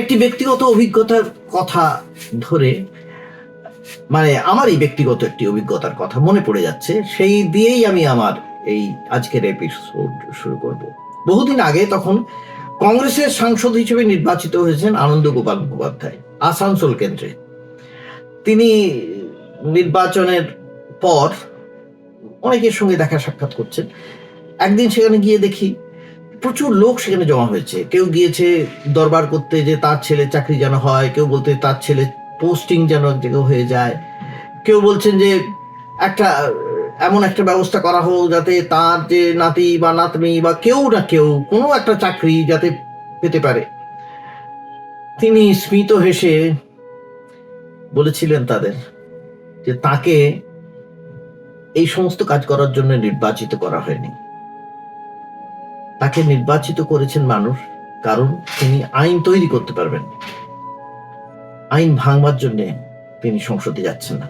একটি ব্যক্তিগত অভিজ্ঞতার কথা ধরে মানে আমারই ব্যক্তিগত একটি অভিজ্ঞতার কথা মনে পড়ে যাচ্ছে, সেই দিয়েই আমি আমার এই আজকের এপিসোড শুরু করব। বহুদিন আগে তখন কংগ্রেসের সাংসদ হিসেবে নির্বাচিত হয়েছেন আনন্দ গোপাল মুখোপাধ্যায়, আসানসোল কেন্দ্রে। তিনি নির্বাচনের পর অনেকের সঙ্গে দেখা সাক্ষাৎ করছেন। একদিন সেখানে গিয়ে দেখি প্রচুর লোক সেখানে জমা হয়েছে। কেউ গিয়েছে দরবার করতে যে তার ছেলে চাকরি যেন হয়, কেউ বলতে তার ছেলে পোস্টিং যেন এক জায়গায় হয়ে যায়। কেউ বলছেন যে একটা, এমন একটা ব্যবস্থা করা হোক যাতে তার যে নাতি বা নাতনি বা কেউ না কেউ, কোনো একটা চাকরি যাতে পেতে পারে। তিনি স্মিত হেসে বলেছিলেন তাদের যে তাকে এই সমস্ত কাজ করার জন্য নির্বাচিত করা হয়নি। তাকে নির্বাচিত করেছেন মানুষ, কারণ তিনি আইন তৈরি করতে পারবেন। আইন ভাঙবার জন্য তিনি সংসদে যাচ্ছেন না।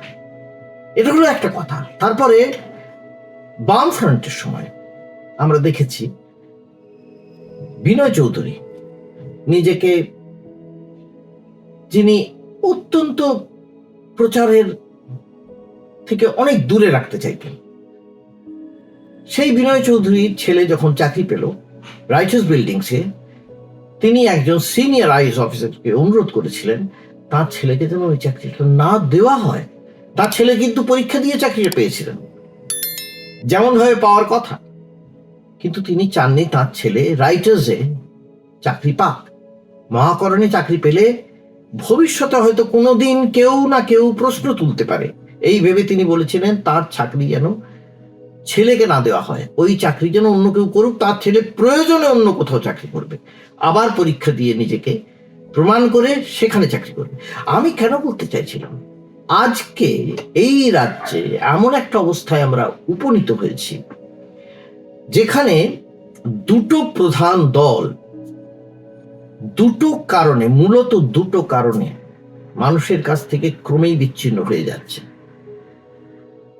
এটা হলো একটা কথা। তারপরে বাম ফ্রন্টের সময় আমরা দেখেছি বিনয় চৌধুরী নিজেকে, যিনি অত্যন্ত প্রচারের থেকে অনেক দূরে রাখতে চাইতেন। সেই বিনয় চৌধুরীর ছেলে যখন চাকরি পেল রাইটার্স বিল্ডিংসে তিনি একজন সিনিয়র আইএস অফিসারকে অনুরোধ করেছিলেন, তার ছেলেকে যেন ওই চাকরিটা না দেওয়া হয়। তার ছেলে কিন্তু পরীক্ষা দিয়ে চাকরিটা পেয়েছিলেন। যেমন ভাবে পাওয়ার কথা। কিন্তু তিনি চাননি তার ছেলে রাইটার্সে চাকরি পাক। মহাকরণে চাকরি পেলে ভবিষ্যতে হয়তো কোনোদিন কেউ না কেউ প্রশ্ন তুলতে পারে। এই ভেবে তিনি বলেছিলেন, তার চাকরি যেন ছেলেকে না দেওয়া হয়, ওই চাকরি যেন অন্য কেউ করুক, তার ছেলে প্রয়োজনে অন্য কোথাও চাকরি করবে। আবার পরীক্ষা দিয়ে নিজেকে প্রমাণ করে সেখানে চাকরি করবে। আমি কেন বলতে চাইছিলাম, আজকে এই রাজ্যে এমন একটা অবস্থায় আমরা উপনীত হয়েছি, যেখানে দুটো প্রধান দল দুটো কারণে, মূলত দুটো কারণে মানুষের কাছ থেকে ক্রমেই বিচ্ছিন্ন হয়ে যাচ্ছে।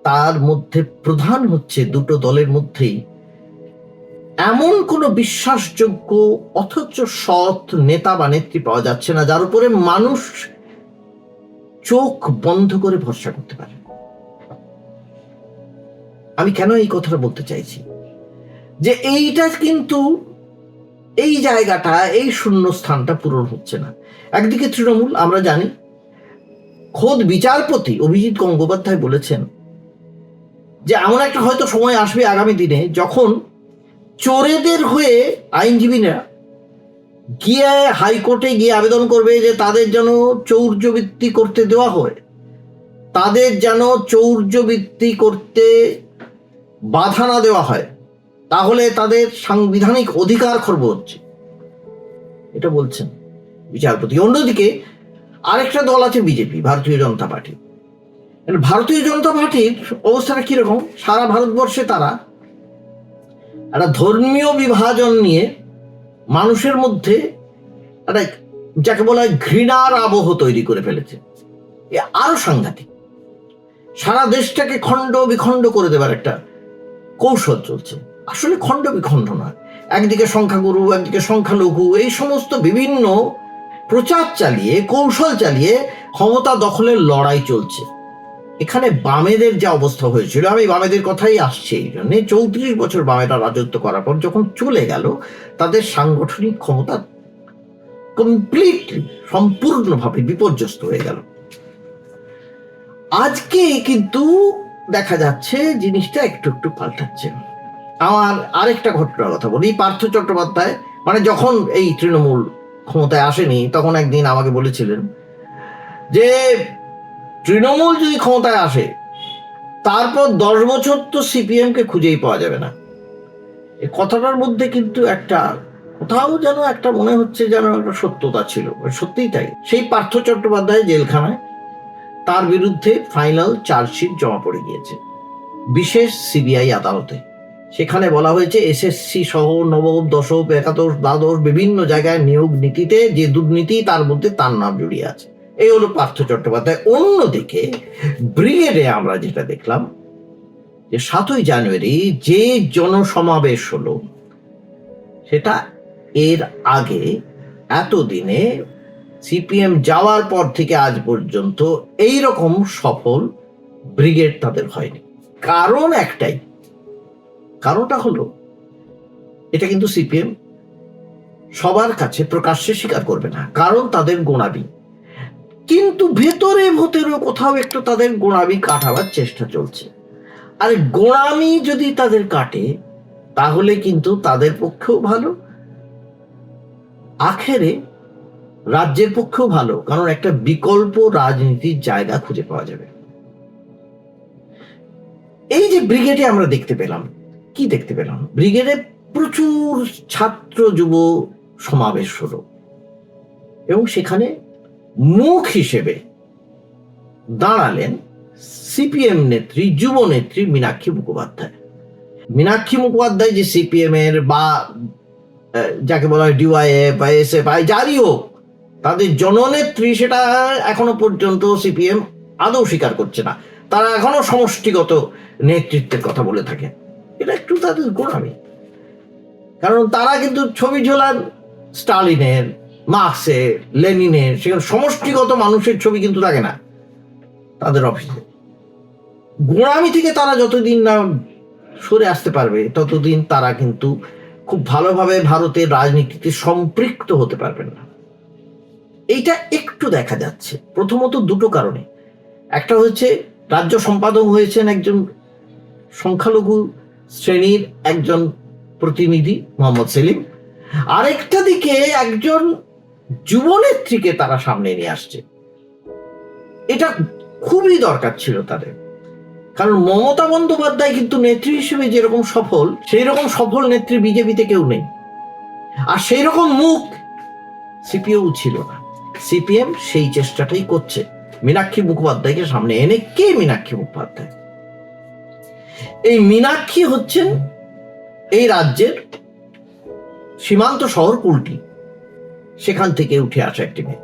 তার মধ্যে প্রধান হচ্ছে দুটো দলের মধ্যেই। এমন কোনো বিশ্বাসযোগ্য অথচ সৎ নেতা বা নেত্রী পাওয়া যাচ্ছে না, যার উপরে মানুষ চোখ বন্ধ করে ভরসা করতে পারে। আমি কেন এই কথাটা বলতে চাইছি? যে এইটা কিন্তু এই জায়গাটা, এই শূন্য স্থানটা পূরণ হচ্ছে না। একদিকে তৃণমূল, আমরা জানি। খোদ বিচারপতি অভিজিৎ গঙ্গোপাধ্যায় বলেছেন যে এমন একটা হয়তো সময় আসবে আগামী দিনে যখন চোরেদের হয়ে আইনজীবীরা গিয়ে হাইকোর্টে গিয়ে আবেদন করবে যে তাদের যেন চৌর্যবৃত্তি করতে দেওয়া হয়, তাদের যেন চৌর্যবৃত্তি করতে বাধা না দেওয়া হয়, তাহলে তাদের সাংবিধানিক অধিকার খর্ব হচ্ছে। এটা বলছেন বিচারপতি। অন্যদিকে আরেকটা দল আছে বিজেপি, ভারতীয় জনতা পার্টি। ভারতীয় জনতা পার্টির অবস্থাটা কীরকম? সারা ভারতবর্ষে তারা একটা ধর্মীয় বিভাজন নিয়ে মানুষের মধ্যে একটা যাকে বলা হয় ঘৃণার আবহ তৈরি করে ফেলেছে। এ আরও সাংঘাতিক। সারা দেশটাকে খণ্ড বিখণ্ড করে দেবার একটা কৌশল চলছে। আসলে খণ্ড বিখণ্ড নয়। একদিকে সংখ্যাগুরু, একদিকে সংখ্যালঘু, এই সমস্ত বিভিন্ন প্রচার চালিয়ে, কৌশল চালিয়ে ক্ষমতা দখলের লড়াই চলছে। এখানে বামেদের যা অবস্থা হয়েছিল, আমি বামেদের কথাই আসছি এই জন্যে। চৌত্রিশ বছর বামেরা রাজত্ব করার পর যখন চলে গেল, তাদের সাংগঠনিক ক্ষমতা কমপ্লিটলি সম্পূর্ণভাবে বিপর্যস্ত হয়ে গেল। আজকে কিন্তু দেখা যাচ্ছে জিনিসটা একটু একটু পাল্টাচ্ছে। আমার আরেকটা ঘটনার কথা বলি। পার্থ চট্টোপাধ্যায় মানে যখন এই তৃণমূল ক্ষমতায় আসেনি, তখন একদিন আমাকে বলেছিলেন যে তৃণমূল যদি ক্ষমতায় আসে, তারপর দশ বছর তো সিপিএম কে খুঁজেই পাওয়া যাবে না। এ কথাটার মধ্যে কিন্তু একটা, কোথাও যেন একটা মনে হচ্ছে যেন একটা সত্যতা ছিল। সত্যিই তাই। সেই পার্থ চট্টোপাধ্যায় জেলখানায়, তার বিরুদ্ধে ফাইনাল চার্জশিট জমা পড়ে গিয়েছে, বিশেষ সিবিআই আদালতে। সেখানে বলা হয়েছে এসএসসি সহ নবম, দশম, একাদশ, দ্বাদশ, বিভিন্ন জায়গায় নিয়োগ নীতিতে যে দুর্নীতি, তার মধ্যে তার নাম জড়িয়ে আছে। এই হলো পার্থ চট্টোপাধ্যায়। অন্যদিকে, ব্রিগেডে আমরা যেটা দেখলাম, যে সাতই জানুয়ারি যে জনসমাবেশ হলো, সেটা এর আগে এতদিনে সিপিএম যাওয়ার পর থেকে আজ পর্যন্ত এই রকম সফল ব্রিগেড তাদের হয়নি। কারণ একটাই, কারণটা হলো, এটা কিন্তু সিপিএম সবার কাছে প্রকাশ্যে স্বীকার করবে না। কারণ তাদের গোড়াবি কিন্তু ভেতরে ভেতরে কোথাও একটু তাদের গোড়ামি কাটাবার চেষ্টা চলছে। আর গোড়ামি যদি তাদের কাটে, তাহলে কিন্তু তাদের পক্ষেও ভালো। আখেরে রাজ্যের পক্ষেও ভালো, কারণ একটা বিকল্প রাজনীতির জায়গা খুঁজে পাওয়া যাবে। এই যে ব্রিগেডে আমরা দেখতে পেলাম, কি দেখতে পেলাম? ব্রিগেডে প্রচুর ছাত্র যুব সমাবেশ হলো। এবং সেখানে মুখ হিসেবে দাঁড়ালেন সিপিএম নেত্রী, যুব নেত্রী মীনাক্ষী মুখোপাধ্যায়। মীনাক্ষী মুখোপাধ্যায় যে সিপিএম এর বা যাকে বলা হয় ডিওয়াইএফ বা এস এফ আই যারই হোক, তাদের জননেত্রী, সেটা এখনও পর্যন্ত সিপিএম আদৌ স্বীকার করছে না। তারা এখনও সমষ্টিগত নেতৃত্বের কথা বলে থাকে এটা একটু তাদের গোড়ামি। কারণ তারা কিন্তু ছবি ঝোলান স্টালিনের মার্কসের লেনিনের সেখানে সমষ্টিগত মানুষের ছবি কিন্তু থাকে না তাদের অফিসে। গোড়ামি থেকে তারা যতদিন না সরে আসতে পারবে, ততদিন তারা কিন্তু খুব ভালোভাবে ভারতের রাজনীতিতে সম্পৃক্ত হতে পারবেন না। এইটা একটু দেখা যাচ্ছে। প্রথমত দুটো কারণে। একটা হচ্ছে, রাজ্য সম্পাদক হয়েছেন একজন সংখ্যালঘু শ্রেণির একজন প্রতিনিধি, মোহাম্মদ সেলিম। আরেকটা দিকে একজন যুবনেত্রীকে তারা সামনে নিয়ে আসছে। এটা খুবই দরকার ছিল তাদের। কারণ মমতা বন্দ্যোপাধ্যায় কিন্তু নেত্রী হিসেবে যেরকম সফল সেই রকম সফল নেত্রী বিজেপিতে কেউ নেই। আর সেই রকম মুখ সিপিএও ছিল না। সিপিএম সেই চেষ্টাটাই করছে। মীনাক্ষী মুখোপাধ্যায়কে সামনে এনে কে মীনাক্ষী মুখোপাধ্যায়? এই মীনাক্ষী হচ্ছেন এই রাজ্যের সীমান্ত শহর কুলটি। সেখান থেকে উঠে আসা একটি মেয়ে।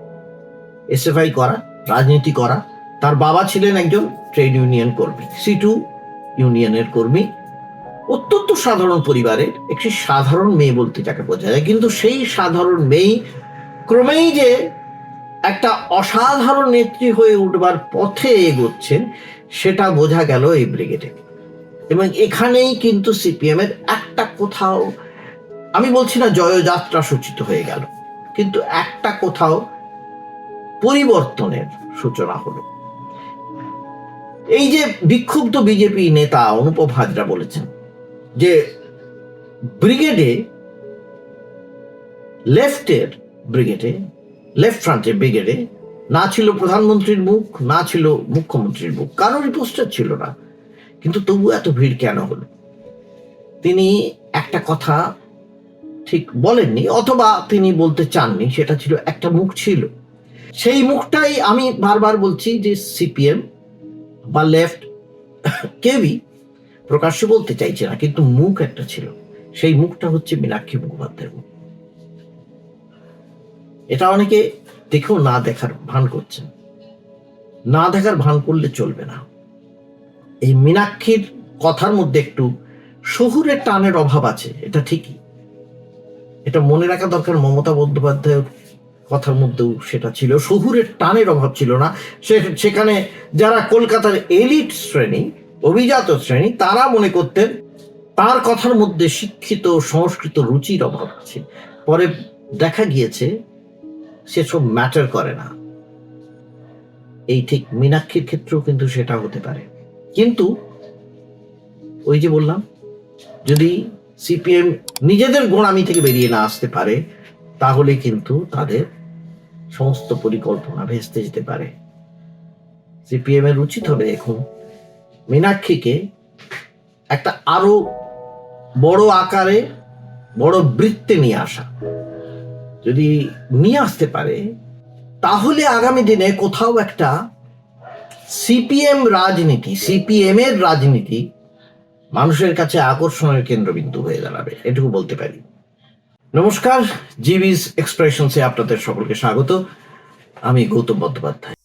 এসএফআই করা, রাজনীতি করা, তার বাবা ছিলেন একজন ট্রেড ইউনিয়ন কর্মী, সি টু ইউনিয়নের কর্মী। অত্যন্ত সাধারণ পরিবারের একটি সাধারণ মেয়ে বলতে যাকে বোঝা যায়। কিন্তু সেই সাধারণ মেয়ে ক্রমেই যে একটা অসাধারণ নেত্রী হয়ে উঠবার পথে এগোচ্ছেন, সেটা বোঝা গেল এই ব্রিগেডে। এবং এখানেই কিন্তু সিপিএম এর একটা কোথাও, আমি বলছি না জয়যাত্রা সূচিত হয়ে গেল। কিন্তু একটা কোথাও পরিবর্তনের সূচনা হলো। এই যে বিক্ষুব্ধ বিজেপি নেতা অনুপম হাজরা বলেছেন যে ব্রিগেডে, লেফটের ব্রিগেডে, লেফট ফ্রন্টের ব্রিগেডে না ছিল প্রধানমন্ত্রীর মুখ, না ছিল মুখ্যমন্ত্রীর মুখ। কারোরই পোস্টার ছিল না। কিন্তু তবু এত ভিড় কেন হলো? তিনি একটা কথা ঠিক বলেননি, অথবা তিনি বলতে চাননি, সেটা ছিল একটা মুখ ছিল। সেই মুখটাই আমি বারবার বলছি যে সিপিএম বা লেফট কেউই প্রকাশ্য বলতে চাইছে না, কিন্তু মুখ একটা ছিল। সেই মুখটা হচ্ছে মীনাক্ষী মুখোপাধ্যায়ের মুখ। এটা অনেকে দেখেও না দেখার ভান করছেন। না দেখার ভান করলে চলবে না। এই মীনাক্ষীর কথার মধ্যে একটু শহুরের টানের অভাব আছে, এটা ঠিকই। এটা মনে রাখা দরকার, মমতা বন্দ্যোপাধ্যায়ের কথার মধ্যেও সেটা ছিল। শহুরের টানের অভাব ছিল না। সে- সেখানে যারা কলকাতার এলিট শ্রেণি, অভিজাত শ্রেণি, তারা মনে করতেন তার কথার মধ্যে শিক্ষিত, সংস্কৃত রুচির অভাব আছে। পরে দেখা গিয়েছে, সেসব ম্যাটার করে না। এই ঠিক মীনাক্ষীর ক্ষেত্রেও কিন্তু সেটা হতে পারে। কিন্তু ওই যে বললাম, যদি সিপিএম নিজেদের গোড়ামি থেকে বেরিয়ে না আসতে পারে, তাহলে কিন্তু তাদের সমস্ত পরিকল্পনা ভেস্তে যেতে পারে। সিপিএম এর উচিত হবে এখন মীনাক্ষীকে একটা আরও বড় আকারে, বড় বৃত্তে নিয়ে আসা। যদি নিয়ে আসতে পারে, তাহলে আগামী দিনে কোথাও একটা সিপিএম রাজনীতি, সিপিএম এর রাজনীতি মানুষের কাছে আকর্ষণের কেন্দ্রবিন্দু হয়ে দাঁড়াবে, এটুকু বলতে পারি। নমস্কার, জিবিস এক্সপ্রেশনসে আপনাদের সকলকে স্বাগত। আমি গৌতম বন্দ্যোপাধ্যায়।